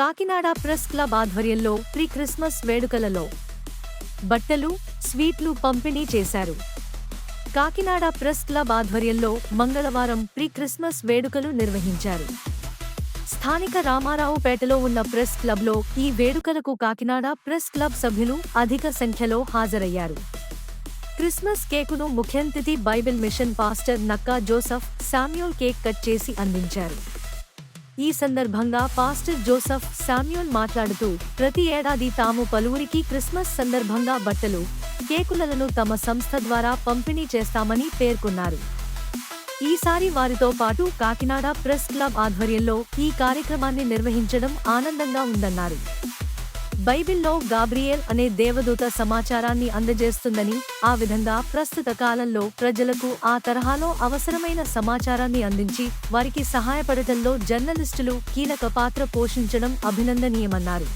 Kakinada press club ఆధ్వర్యంలో pre Christmas వేడుకలలో బట్టలు స్వీట్లు పంపిణీ చేశారు. కాకినాడ ప్రెస్ క్లబ్ ఆధ్వర్యంలో మంగళవారం ప్రీ క్రిస్మస్ వేడుకలు నిర్వహించారు. స్థానిక రామారావుపేటలో ఉన్న ప్రెస్ క్లబ్లో ఈ వేడుకలకు కాకినాడ ప్రెస్ క్లబ్ సభ్యులు అధిక సంఖ్యలో హాజరయ్యారు. క్రిస్మస్ కేకును ముఖ్యంతిథి Bible mission pastor Nakka Joseph Samuel cake cut చేసి అందించారు. ఈ సందర్భంగా పాస్టర్ జోసఫ్ శామ్యూల్ మాట్లాడుతూ ప్రతి ఏడాది తాము పలువురికి క్రిస్మస్ సందర్భంగా బట్టలు కేకులను తమ సంస్థ ద్వారా పంపిణీ చేస్తామని పేర్కొన్నారు. ఈసారి వారితో పాటు కాకినాడ ప్రెస్ క్లబ్ ఆధ్వర్యంలో ఈ కార్యక్రమాన్ని నిర్వహించడం ఆనందంగా ఉందన్నారు. బైబిల్లో గాబ్రియేల్ అనే దేవదూత సమాచారాన్ని అందజేస్తుందని ఆ విధంగా ప్రస్తుత కాలంలో ప్రజలకు ఆ తరహాలో అవసరమైన సమాచారాన్ని అందించి వారికి సహాయపడటంలో జర్నలిస్టులు కీలక పాత్ర పోషించడం అభినందనీయమన్నారు.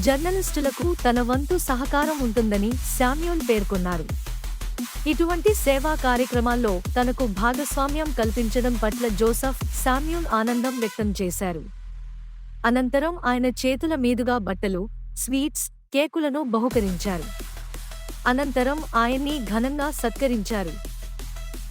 జర్నలిస్టులకు తన వంతు సహకారం ఉంటుందని శామ్యూల్ పేర్కొన్నారు. ఇటువంటి సేవా కార్యక్రమాల్లో తనకు భాగస్వామ్యం కల్పించడం పట్ల జోసఫ్ శామ్యూల్ ఆనందం వ్యక్తం చేశారు. అనంతరం ఆయన చేతుల మీదుగా బట్టలు స్వీట్స్ కేకులను బహుకరించారు. అనంతరం ఆయన్ని ఘనంగా సత్కరించారు.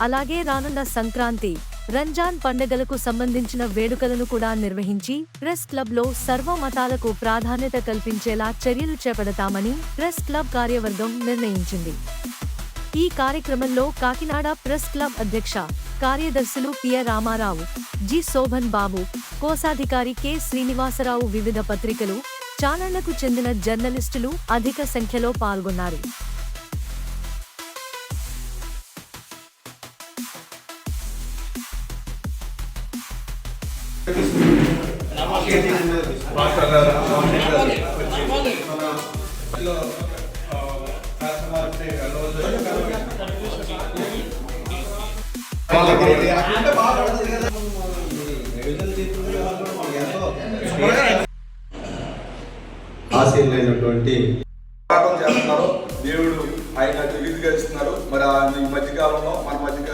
అలాగే రానున్న సంక్రాంతి రంజాన్ పండుగలకు సంబంధించిన వేడుకలను కూడా నిర్వహించి ప్రెస్ క్లబ్లో సర్వ మతాలకు ప్రాధాన్యత కల్పించేలా చర్యలు చేపడతామని ప్రెస్ క్లబ్ కార్యవర్గం నిర్ణయించింది. ఈ కార్యక్రమంలో కాకినాడ ప్రెస్ క్లబ్ అధ్యక్ష కార్యదర్శులు పియ రామారావు జి శోభన్ బాబు కోశాధికారి కె. శ్రీనివాసరావు వివిధ పత్రికలు ఛానళ్ళకు చెందిన జర్నలిస్టులు అధిక సంఖ్యలో పాల్గొన్నారు. పోరాటం చేస్తున్నారు. దేవుడు ఆయన తెలివిగా ఇస్తున్నారు మరి ఆయన ఈ మధ్యకాలంలో మన మధ్య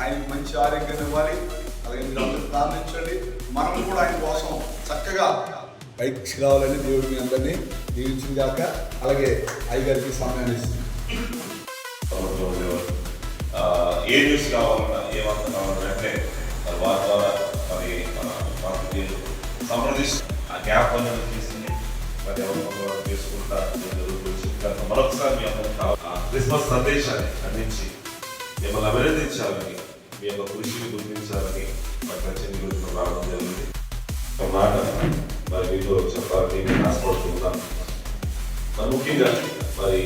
ఆయనకి మంచి ఆరోగ్యం ఇవ్వాలి. అలాగే మీరు అందరూ ప్రార్థించండి. మనం కూడా ఆయన కోసం చక్కగా బైక్స్ కావాలని దేవుడు మీ అందరినీ దీవించింది కాక అలాగే అయ్యగారికి సమయాన్ని ఇస్తుంది ఏ న్యూస్ కావాలన్నా ఏ వార్త కావాలన్నా సంప్రదిస్తూ అనేది తీసింది మరి ఎవరు కొంతవరకు చేసుకుంటా జరుగుతుంది మరొకసారి మీ అందరికి క్రిస్మస్ సందేశాన్ని అందించి మిమ్మల్ని అభినందించాలని మీ యొక్క కృషిని గుర్తించాలని మరి గురించి రావడం జరిగింది ఒక మాట మరి మీతో చెప్పాలని నేను ఆశపడుతున్నాను మరి ముఖ్యంగా మరి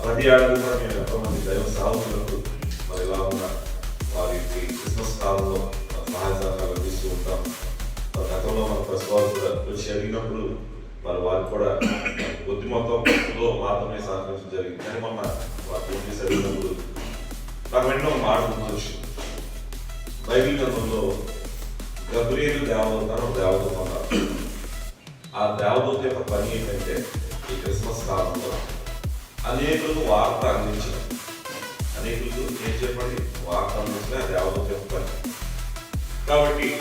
ప్రతి ఆడది కూడా మేము ఎంతోమంది దైవ సాధకులకు మరి ఇలా ఉన్న వారికి క్రిస్మస్ కాలంలో సహాయ సహకారాలు అందిస్తూ ఉంటాం గతంలో మన ప్రెస్ వారు కూడా వచ్చి అడిగినప్పుడు మరి వారు కూడా కొద్ది మొత్తంలో మాత్రమే సహకరించడం జరిగింది. కానీ మొన్న వారు ఫోన్ చేసి అడిగినప్పుడు నాకు వెంటనే ఒక మాట గుర్తొచ్చింది. బైబిల్ గ్రంథంలో గబ్రియలు దేవదూత అని ఒక దేవదూత ఉన్నారు. ఆ దేవదూత యొక్క పని ఏంటంటే ఈ క్రిస్మస్ కాలంలో అనేకులకు వార్త అందించడం. అనేకులకు ఏం చెప్పండి? వార్త అందించిన దేవదూత యొక్క పని. కాబట్టి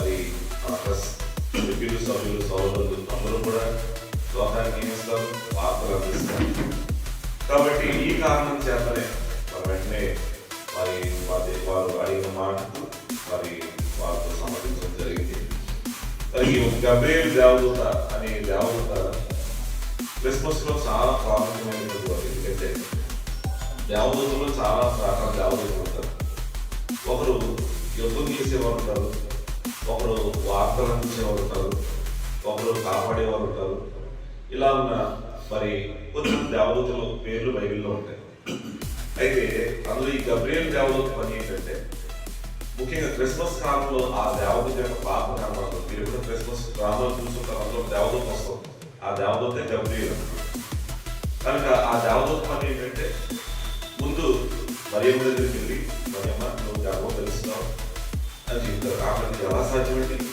మరి మన ప్రెస్ సభ్యులు సభ్యులు సోదరులు అందరూ కూడా లోకానికి ఏం ఇస్తారు వార్తలు అందిస్తారు కాబట్టి ఈ కారణం చేతనే మరి వెంటనే మరి వారి వారు అడిగిన మాటకు మరి వారితో సమర్థించడం జరిగింది. మరి గబ్రియల్ దేవదూత అనే దేవదూత క్రిస్మస్లో చాలా ప్రాముఖ్యమైనటువంటి ఎందుకంటే దేవదూతలు చాలా రకాల దేవదూతలు ఉంటారు. ఒకరు యుద్ధం చేసేవారు ఉంటారు. వార్తలు అందించేవారు ఉంటారు ఒకరు కాపాడేవారు ఉంటారు. ఇలా ఉన్న మరి కొన్ని దేవదూతలు పేర్లు బైబిల్లో ఉంటాయి. అయితే అందులో ఈ గబ్రియల్ దేవదూత పని ఏంటంటే ముఖ్యంగా క్రిస్మస్ కాలంలో ఆ దేవదూత యొక్క పాప కనబడుతుంది మీరు కూడా క్రిస్మస్ డ్రామాలు చూస్తుంటారు అందులో దేవదూత వస్తుంది. ఆ దేవదూతే గబ్రియల్. కనుక ఆ దేవదూత పని ఏంటంటే ముందు మరియమ్మ దగ్గరికి వెళ్ళి మరియమ్మ నువ్వు గర్భం తెలుస్తున్నావు. అని చెప్తారు. కాబట్టి ఎలా సాధ్యమండి?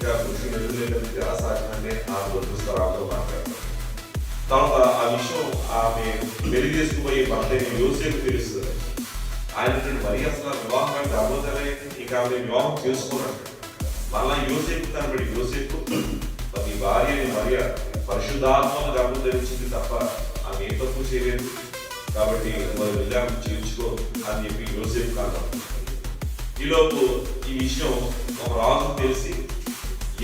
ఇంకా కృషి ఎదురులేదు ఇది ఎలా ఆమె చూస్తారు ఆమెతో మాట్లాడతారు తర్వాత ఆ విషయం ఆమె పెళ్ళి చేసుకుపోయే భర్త యోసేపు తెలుస్తుంది ఆయన మరి అసలు వివాహం గర్భోదరే ఇక ఆమె వివాహం చేసుకున్నాడు మళ్ళా యోసేపు కనబడి యోసేపు మరియ పరిశుద్ధాత్మను గర్భం ధరించింది తప్ప ఆమె ఏ తప్పు చేయలేదు కాబట్టి మరి విధానం చేయించుకో అని చెప్పి యోసేపు కాదు ఈలోపు ఈ విషయం ఒక రాజు తెలిసి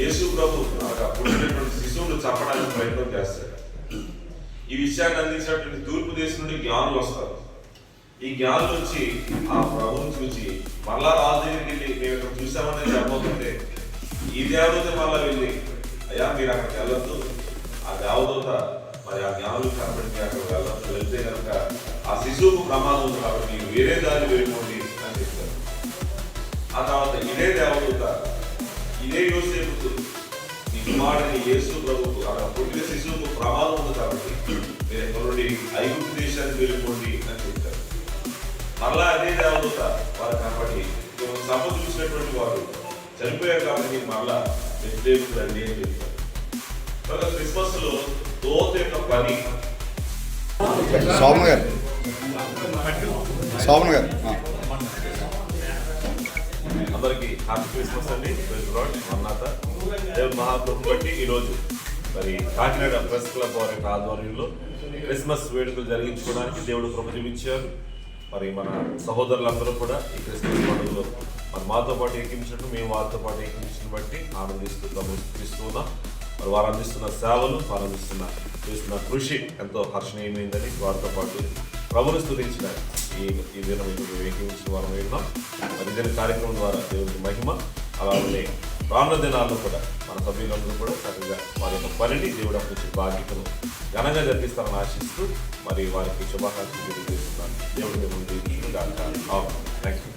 యేసు ప్రభు అనగా పుట్టినటువంటి శిశువును చంపడానికి ప్రయత్నం చేస్తాడు. ఈ విషయాన్ని అందించినటువంటి తూర్పు దేశం నుండి జ్ఞానులు వస్తారు. ఈ జ్ఞానులు వచ్చి ఆ ప్రభువుని చూసి మళ్ళా రాజు దగ్గరికి వెళ్ళి మేము ఇక్కడ చూసామని చెప్పబోతుంటే ఈ దేవదూత మళ్ళా వెళ్ళి అయ్యా మీరు అక్కడికి వెళ్ళొద్దు. ఆ దేవదూత మరి ఆ జ్ఞానులు కనబడి అక్కడికి వెళ్ళొద్దు. వెళ్తే కనుక ఆ శిశువుకు ప్రమాదం ఉంది కాబట్టి వేరే దారి వెళ్ళిపోండి అని చెప్తారు. ఆ తర్వాత ఇదే దేవదూత ఇదే యోసేపు నీ కుమారుని యేసు ప్రభుకు అక్కడ పుట్టిన శిశువుకు ప్రమాదం ఉంది కాబట్టి మీరు ఎక్కడి నుండి? ఐగుప్తు దేశానికి వెళ్ళిపోండి అని చెప్తారు. మరలా అదే దేవదూత వారు కాబట్టి సభ చూసినటువంటి వారు చనిపోయారు కాబట్టి మరలా వెజిటేబుల్ రండి అని చెప్తారు. క్రిస్మస్లో దోత యొక్క పని. శోభన గారు. సోమన్ గారు అందరికి హ్యాపీ క్రిస్మస్ అండి. అన్నాత దేవుడు మహాప్రభు బట్టి ఈరోజు మరి కాకినాడ ప్రెస్ క్లబ్ వారి ఆధ్వర్యంలో క్రిస్మస్ వేడుకలు జరిగించుకోవడానికి దేవుడు కృప చూపించారు. మరి మన సహోదరులందరూ కూడా ఈ క్రిస్మస్ పండుగలో మరి మాతో పాటు ఎక్కించినట్టు మేము వారితో పాటు ఎక్కించిన బట్టి ఆనందిస్తూ గమనిస్తున్నాం. మరి వారు అందిస్తున్న సేవలు వారు అందిస్తున్న చేస్తున్న కృషి ఎంతో హర్షణీయమైందని వారితో పాటు ప్రభుని స్థుతించిన ఈ ఈ దినం ఇప్పుడు ఏకీవించిన వారం ఉన్నాం మరి ఇదే కార్యక్రమం ద్వారా దేవునికి మహిమ. అలాగే రానున్న దినాల్లో కూడా మన సభ్యులందరూ కూడా చక్కగా వారి యొక్క పనిని దేవుడు అప్పగించిన బాధ్యతను ఘనంగా జరిపిస్తారని ఆశిస్తూ మరి వారికి శుభాకాంక్షలు తెలియజేస్తున్నాను. దేవుడి మిమ్మల్ని దీవించును గాక థ్యాంక్ యూ